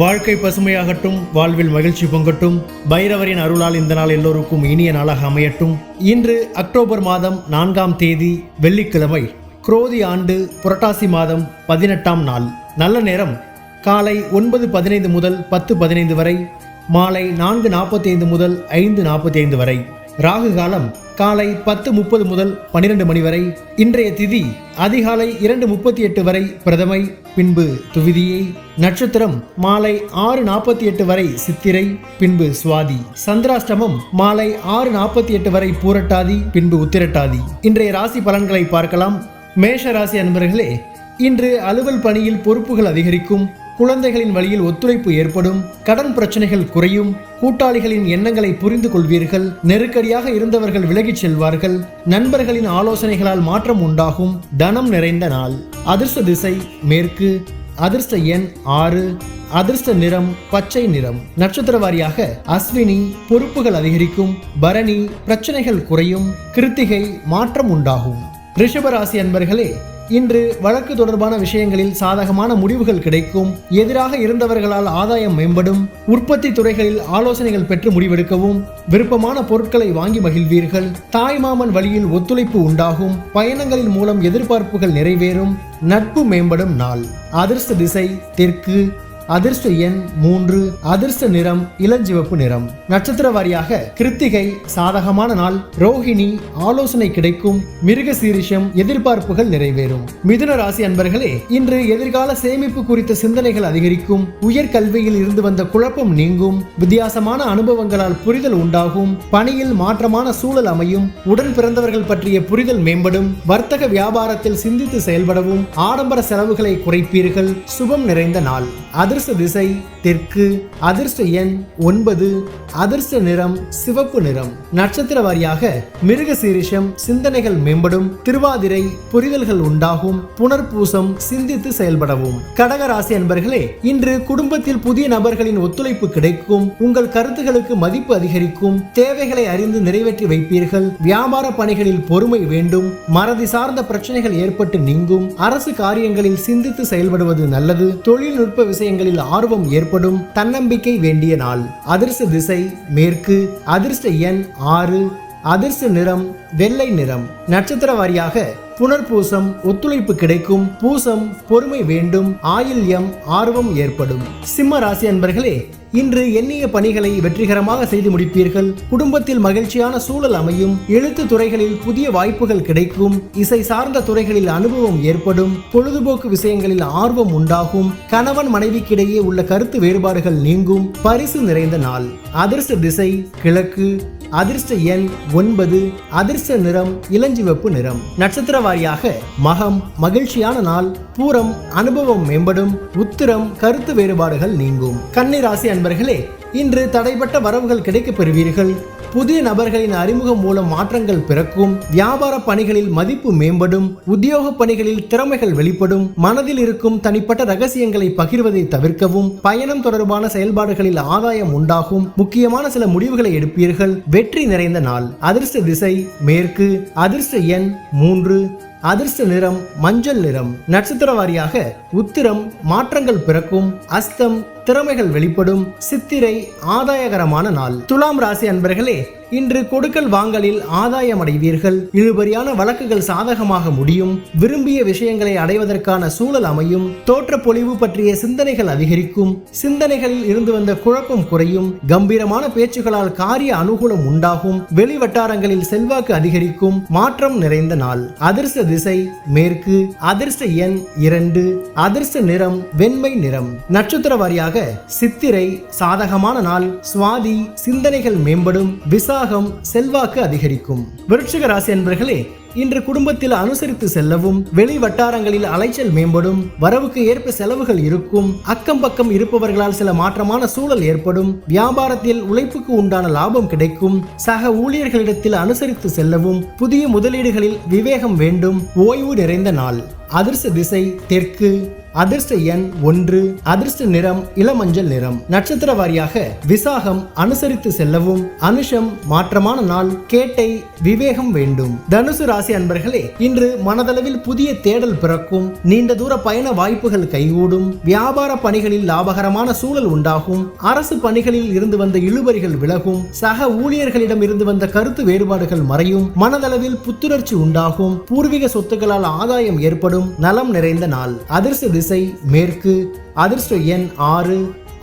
வாழ்க்கை பசுமையாகட்டும் வாழ்வில் மகிழ்ச்சி பொங்கட்டும் பைரவரின் அருளால் இந்த நாள் எல்லோருக்கும் இனிய நாளாக அமையட்டும். இன்று அக்டோபர் மாதம் நான்காம் தேதி வெள்ளிக்கிழமை குரோதி ஆண்டு புரட்டாசி மாதம் பதினெட்டாம் நாள். நல்ல நேரம் காலை ஒன்பது பதினைந்து முதல் பத்து பதினைந்து வரை மாலை நான்கு நாற்பத்தைந்து முதல் ஐந்து நாற்பத்தைந்து வரை. ராகு காலம் காலை பத்து முப்பது முதல் பன்னிரண்டு மணி வரை. இன்றைய திதி அதிகாலை இரண்டு முப்பத்தி எட்டு வரை பிரதமை. பின்பு துவிதியை நட்சத்திரம் மாலை ஆறு நாற்பத்தி எட்டு வரை சித்திரை. பின்பு சுவாதி சந்திராஷ்டமம் மாலை ஆறு நாற்பத்தி எட்டு வரை பூரட்டாதி பின்பு உத்திரட்டாதி. இன்றைய ராசி பலன்களை பார்க்கலாம். மேஷ ராசி அன்பர்களே இன்று அலுவல் பணியில் பொறுப்புகள் அதிகரிக்கும். குழந்தைகளின் வழியில் ஒத்துழைப்பு ஏற்படும் கடன் பிரச்சனைகள் குறையும் கூட்டாளிகளின் எண்ணங்களை புரிந்து கொள்வீர்கள் நெருக்கடியாக இருந்தவர்கள் விலகிச் செல்வார்கள் நண்பர்களின் ஆலோசனைகளால் மாற்றம் உண்டாகும் தனம் நிறைந்த நாள். அதிர்ஷ்ட திசை மேற்கு அதிர்ஷ்ட எண் ஆறு அதிர்ஷ்ட நிறம் பச்சை நிறம். நட்சத்திர வாரியாக அஸ்வினி பொறுப்புகள் அதிகரிக்கும் பரணி பிரச்சனைகள் குறையும் கிருத்திகை மாற்றம் உண்டாகும். ரிஷபராசி அன்பர்களே இன்று வழக்கு தொடர்பான விஷயங்களில் சாதகமான முடிவுகள் கிடைக்கும். எதிராக இருந்தவர்களால் ஆதாயம் மேம்படும். உற்பத்தி துறைகளில் ஆலோசனைகள் பெற்று முடிவெடுக்கவும். விருப்பமான பொருட்களை வாங்கி மகிழ்வீர்கள். தாய்மாமன் வழியில் ஒத்துழைப்பு உண்டாகும். பயணங்களின் மூலம் எதிர்பார்ப்புகள் நிறைவேறும். நட்பு மேம்படும் நாள். அதிர்ஷ்ட திசை தெற்கு. அதிர்ஷ்ட எண் மூன்று அதிர்ஷ்ட நிறம் இளஞ்சிவப்பு நிறம். நட்சத்திர வாரியாக கிருத்திகை சாதகமான நாள் ரோஹிணி ஆலோசனை கிடைக்கும் மிருக சீரிஷம் எதிர்பார்ப்புகள் நிறைவேறும். மிதுன ராசி அன்பர்களே இன்று எதிர்கால சேமிப்பு குறித்த சிந்தனைகள் அதிகரிக்கும் உயர் கல்வியில் இருந்து வந்த குழப்பம் நீங்கும் வித்தியாசமான அனுபவங்களால் புரிதல் உண்டாகும் பணியில் மாற்றமான சூழல் அமையும் உடன் பிறந்தவர்கள் பற்றிய புரிதல் மேம்படும் வர்த்தக வியாபாரத்தில் சிந்தித்து செயல்படவும் ஆடம்பர செலவுகளை குறைப்பீர்கள் சுபம் நிறைந்த நாள். அதிர்ஷ்ட திசை தெற்கு அதிர்ஷ்ட எண் ஒன்பது அதிர்ஷ்ட நிறம் சிவப்பு நிறம். நட்சத்திர வாரியாக மிருக சீரிஷம் சிந்தனைகள் மேம்படும் திருவாதிரை புரிதல்கள் உண்டாகும் புனர்பூசம் சிந்தித்து செயல்படவும். கடகராசி அன்பர்களே இன்று குடும்பத்தில் புதிய நபர்களின் ஒத்துழைப்பு கிடைக்கும் உங்கள் கருத்துகளுக்கு மதிப்பு அதிகரிக்கும் தேவைகளை அறிந்து நிறைவேற்றி வைப்பீர்கள் வியாபார பணிகளில் பொறுமை வேண்டும் மறதி சார்ந்த பிரச்சனைகள் ஏற்பட்டு நீங்கும் அரசு காரியங்களில் சிந்தித்து செயல்படுவது நல்லது தொழில்நுட்ப விஷயங்களில் ஆர்வம் ஏற்படும் தன்னம்பிக்கை வேண்டிய நாள். அதிர்ஷ்ட திசை மேற்கு அதிர்ஷ்ட எண் ஆறு அதிர்ஷ்ட நிறம் வெள்ளை நிறம். நட்சத்திர வாரியாக புனர்பூசம் ஒத்துழைப்பு கிடைக்கும் பூசம் பொறுமை வேண்டும் ஆயில்யம் ஆர்வம் ஏற்படும். சிம்ம ராசி அன்பர்களே இன்று எண்ணிய பணிகளை வெற்றிகரமாக செய்து முடிப்பீர்கள். குடும்பத்தில் மகிழ்ச்சியான சூழல் அமையும். எழுத்து துறைகளில் புதிய வாய்ப்புகள் கிடைக்கும். இசை சார்ந்த துறைகளில் அனுபவம் ஏற்படும். பொழுதுபோக்கு விஷயங்களில் ஆர்வம் உண்டாகும். கணவன் மனைவிக்கிடையே உள்ள கருத்து வேறுபாடுகள் நீங்கும். பரிசு நிறைந்த நாள். அதிர்ஷ்ட திசை கிழக்கு. அதிர்ஷ்ட எண் ஒன்பது. அதிர்ஷ்ட நிறம் இளஞ்சிவப்பு நிறம். நட்சத்திர வாரியாக மகம் மகிழ்ச்சியான நாள். பூரம் அனுபவம் மேம்படும். உத்திரம் கருத்து வேறுபாடுகள் நீங்கும். கன்னிராசி நண்பர்களே இன்று தடைப்பட்ட வரவுகள் கிடைக்கப் பெறுவீர்கள். புதிய நபர்களின் அறிமுகம் மூலம் மாற்றங்கள் பிறக்கும் வியாபார பணிகளில் மதிப்பு மேம்படும் உத்தியோக பணிகளில் திறமைகள் வெளிப்படும் மனதில் இருக்கும் தனிப்பட்ட ரகசியங்களை பகிர்வதை தவிர்க்கவும் பயணம் தொடர்பான செயல்பாடுகளில் ஆதாயம் உண்டாகும் முக்கியமான சில முடிவுகளை எடுப்பீர்கள். வெற்றி நிறைந்த நாள் அதிர்ஷ்ட திசை மேற்கு அதிர்ஷ்ட எண் மூன்று அதிர்ஷ்ட நிறம் மஞ்சள் நிறம். நட்சத்திர வாரியாக உத்திரம் மாற்றங்கள் பிறக்கும் அஸ்தம் திறமைகள் வெளிப்படும் சித்திரை ஆதாயகரமான நாள். துலாம் ராசி அன்பர்களே இன்று கொடுக்கல் வாங்கலில் ஆதாயம் அடைவீர்கள் இழுபறியான வழக்குகள் சாதகமாக முடியும். விரும்பிய விஷயங்களை அடைவதற்கான சூழல் அமையும். தோற்ற பொலிவு பற்றிய சிந்தனைகள் அதிகரிக்கும். சிந்தனைகளில் இருந்து வந்த குழப்பம் குறையும். கம்பீரமான பேச்சுகளால் காரிய அனுகூலம் உண்டாகும். வெளி வட்டாரங்களில் செல்வாக்கு அதிகரிக்கும். மாற்றம் நிறைந்த நாள். அதிர்ஷ்ட திசை மேற்கு. அதிர்ஷ்ட எண் இரண்டு. அதிர்ஷ்ட நிறம் வெண்மை நிறம். நட்சத்திர வாரியாக சித்திரை சாதகமான நாள் சுவாதி சிந்தனைகள் மேம்படும் விசாகம் செல்வாக்கு அதிகரிக்கும். விருட்சிக ராசி என்பர்களே இன்று குடும்பத்தில் அனுசரித்து செல்லவும் வெளி வட்டாரங்களில் அலைச்சல் மேம்படும் வரவுக்கு ஏற்ப செலவுகள் இருக்கும் அக்கம் பக்கம் இருப்பவர்களால் சில மாற்றமான சூழல் ஏற்படும் வியாபாரத்தில் உழைப்புக்கு உண்டான லாபம் கிடைக்கும் சக ஊழியர்களிடத்தில் அனுசரித்து செல்லவும் புதிய முதலீடுகளில் விவேகம் வேண்டும் ஓய்வு நிறைந்த நாள். அதிர்ஷ்ட திசை தெற்கு அதிர்ஷ்ட எண் ஒன்று அதிர்ஷ்ட நிறம் இளமஞ்சள் நிறம். நட்சத்திர வாரியாக விசாகம் அனுசரித்து செல்லவும் அனுஷம் மாற்றமான நாள் கேட்டை விவேகம் வேண்டும். தனுசு ராசி அன்பர்களே இன்று மனதளவில் புதிய தேடல் பிறக்கும். நீண்ட தூர பயண வாய்ப்புகள் கைகூடும். வியாபார பணிகளில் லாபகரமான சூழல் உண்டாகும். அரசு பணிகளில் இருந்து வந்த இழுபறிகள் விலகும். சக ஊழியர்களிடம் இருந்து வந்த கருத்து வேறுபாடுகள் மறையும். மனதளவில் புத்துணர்ச்சி உண்டாகும். பூர்வீக சொத்துக்களால் ஆதாயம் ஏற்படும். நலம் நிறைந்த நாள். அதிர்ஷ்ட திசை மேற்கு அதிர்ஷ்ட எண் ஆறு.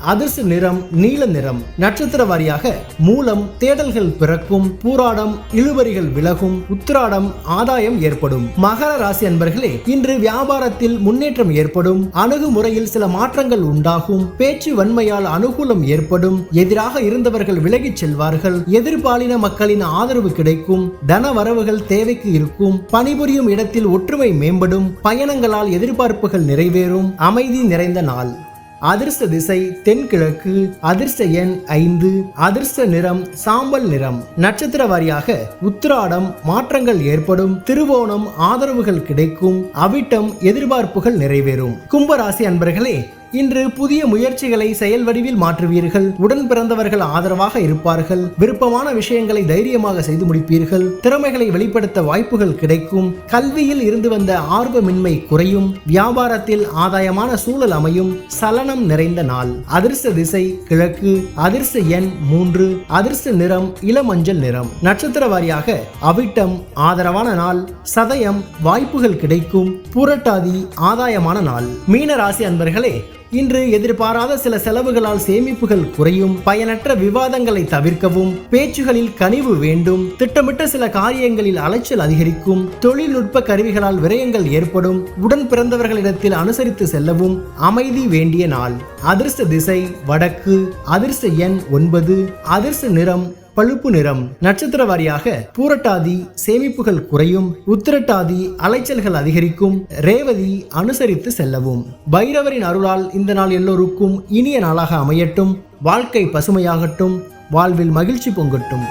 அதிர்சு நிறம் நீல நிறம் நட்சத்திர வாரியாக மூலம் தேடல்கள் பிறக்கும் பூராடம் இழுவரிகள் விலகும் உத்திராடம் ஆதாயம் ஏற்படும். மகர ராசி அன்பர்களே இன்று வியாபாரத்தில் முன்னேற்றம் ஏற்படும் அணுகுமுறையில் சில மாற்றங்கள் உண்டாகும் பேச்சு வன்மையால் அனுகூலம் ஏற்படும் எதிராக இருந்தவர்கள் விலகிச் செல்வார்கள் எதிர்பாலின மக்களின் ஆதரவு கிடைக்கும் தன வரவுகள் தேவைக்கு இருக்கும் பணிபுரியும் இடத்தில் ஒற்றுமை மேம்படும் பயணங்களால் எதிர்பார்ப்புகள் நிறைவேறும் அமைதி நிறைந்த நாள். அதிர்ஷ்ட திசை தென்கிழக்கு அதிர்ஷ்ட எண் ஐந்து அதிர்ஷ்ட நிறம் சாம்பல் நிறம். நட்சத்திர வாரியாக உத்திராடம் மாற்றங்கள் ஏற்படும் திருவோணம் ஆதரவுகள் கிடைக்கும் அவிட்டம் எதிர்பார்ப்புகள் நிறைவேறும். கும்பராசி அன்பர்களே இன்று புதிய முயற்சிகளை செயல் வடிவில் மாற்றுவீர்கள். உடன் பிறந்தவர்கள் ஆதரவாக இருப்பார்கள். விருப்பமான விஷயங்களை தைரியமாக செய்து முடிப்பீர்கள். திறமைகளை வெளிப்படுத்த வாய்ப்புகள் கிடைக்கும். கல்வியில் இருந்து வந்த ஆர்வமின்மை குறையும். வியாபாரத்தில் ஆதாயமான சூழல் அமையும். சலனம் நிறைந்த நாள். அதிர்ஷ்ட திசை கிழக்கு. அதிர்ஷ்ட எண் மூன்று. அதிர்ஷ்ட நிறம் இளமஞ்சள் நிறம். நட்சத்திர வாரியாக அவிட்டம் ஆதரவான நாள். சதயம் வாய்ப்புகள் கிடைக்கும். புரட்டாதி ஆதாயமான நாள். மீன ராசி அன்பர்களே இன்று எதிர்பாராத சில செலவுகளால் சேமிப்புகள் குறையும் பயனற்ற விவாதங்களை தவிர்க்கவும் பேச்சுகளில் கனிவு வேண்டும் திட்டமிட்ட சில காரியங்களில் அலைச்சல் அதிகரிக்கும் தொழில்நுட்ப கருவிகளால் விரயங்கள் ஏற்படும் உடன் பிறந்தவர்களிடத்தில் அனுசரித்து செல்லவும் அமைதி வேண்டிய நாள். அதிர்ஷ்ட திசை வடக்கு அதிர்ஷ்ட எண் ஒன்பது அதிர்ஷ்ட நிறம் பழுப்பு நிறம் நட்சத்திர வாரியாக பூரட்டாதி சேமிப்புகள் குறையும் உத்திரட்டாதி அலைச்சல்கள் அதிகரிக்கும் ரேவதி அனுசரித்து செல்லவும். பைரவரின் அருளால் இந்த நாள் எல்லோருக்கும் இனிய நாளாக அமையட்டும் வாழ்க்கை பசுமையாகட்டும் வாழ்வில் மகிழ்ச்சி பொங்கட்டும்.